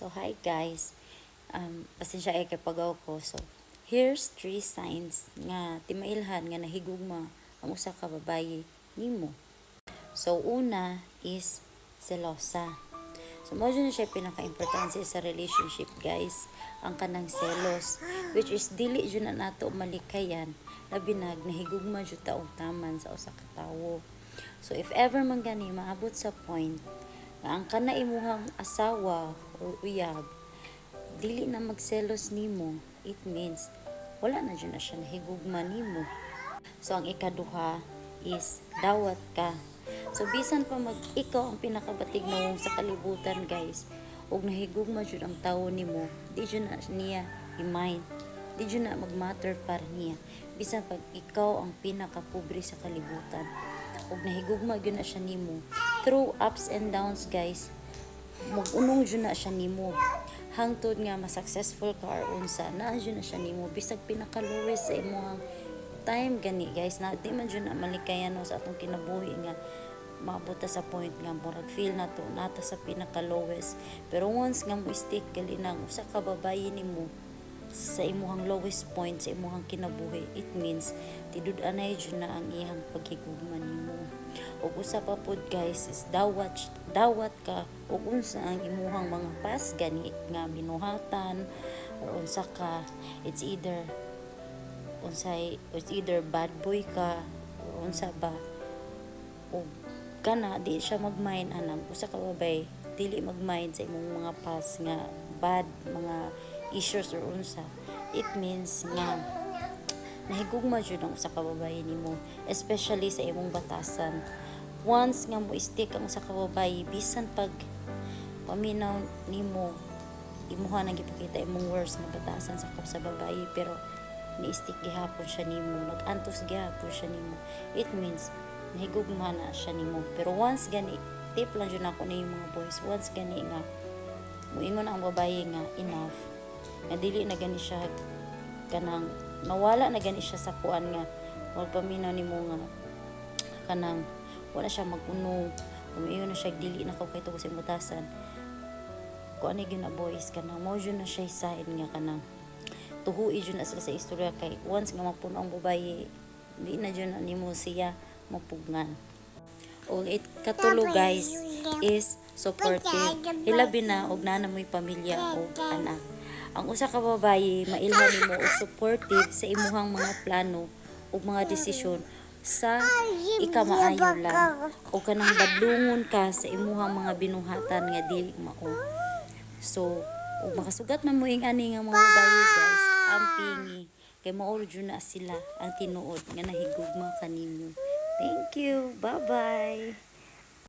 So, hi guys. Um, pasensya ay kay pagaw ko. So, here's three signs nga timailhan nga nahigugma ang usa ka babaye nimo. So, una is selosa. So, mo na siya pinaka-importante sa relationship, guys. Ang kanang selos. Which is, dili dyan na nato malikayan. Labi nag, nahigugma dyan taong taman sa usa ka tawo. So, if ever man gani, maabot sa point nga ang kana imuhang asawa or uyab, dili na magselos nimo, it means, wala na dyan na siya nahigugma nimo. So, ang ikaduha is, dawat ka. So, bisan pa mag, ikaw ang pinakabatig na sa kalibutan, guys. Og nahigugma jud ang tawo nimo, di jud na niya i-mind. Di jud na mag-matter para niya. Bisan pag ikaw ang pinakapobre sa kalibutan. Og nahigugma gyud na siya nimo. Through ups and downs, guys, mag-unong jud na siya nimo. Hangtod nga ma-successful ka or unsa, na jud na siya nimo. Bisag pinaka-lowest sa imong time gani guys na di man jud na malikayan sa atong kinabuhi nga maabot ta sa point nga murag feel na to nata sa pinaka lowest pero once nga mo stick gali nang usa ka babaye nimo sa imuhang lowest point sa imuhang kinabuhi it means tidud anay jud na ang iyang paghigugma nimo. Ug usa pa pod guys is dawat dawat ka ug unsa ang imuhang mga past gani nga binuhatan or unsa ka it's either unsay it's either bad boy ka or unsa ba. O kana di siya mag-mind anang usa ka babay dili mag-mind sa imong mga past nga bad mga issues or unsa it means nga nahigugma jud ang usa ka babae nimo especially sa imong batasan. Once nga mo stick ang usa ka babae bisan pag paminaw nimo imuha nang gipakita imong worst nga batasan sa sa babae pero ni-stick gihapon siya nimo nag-antos gihapon siya nimo it means nahigugma na siya nimo. Pero once gani tip lang jud ako ni mga boys once gani nga muingon ang babae nga enough nga dili na gani siya kanang nawala na gani siya sa kuan nga wag paminaw nimo nga kanang wala siya mag-uno. Umiyon na siya dili na ko kay tuwa sa mutasan kuan ni gyud na boys kanang mo na siya side nga kanang tuhui jud na sila sa istorya kay once nga mapuno ang babaye di na jud nimo siya mapugngan. O it katulo guys is supportive. Hilabi na og nana mo'y pamilya o anak ang usa ka babaye mailhan nimo og supportive sa imuhang mga plano ug mga desisyon sa ikamaayo lang. O kanang badlungon ka sa imuhang mga binuhatan nga dili mao. So ug makasugat man mo ing ani nga mga babaye guys ang pingi. Kay mao na sila ang tinuod nga nahigugma kanimo thank you. Bye bye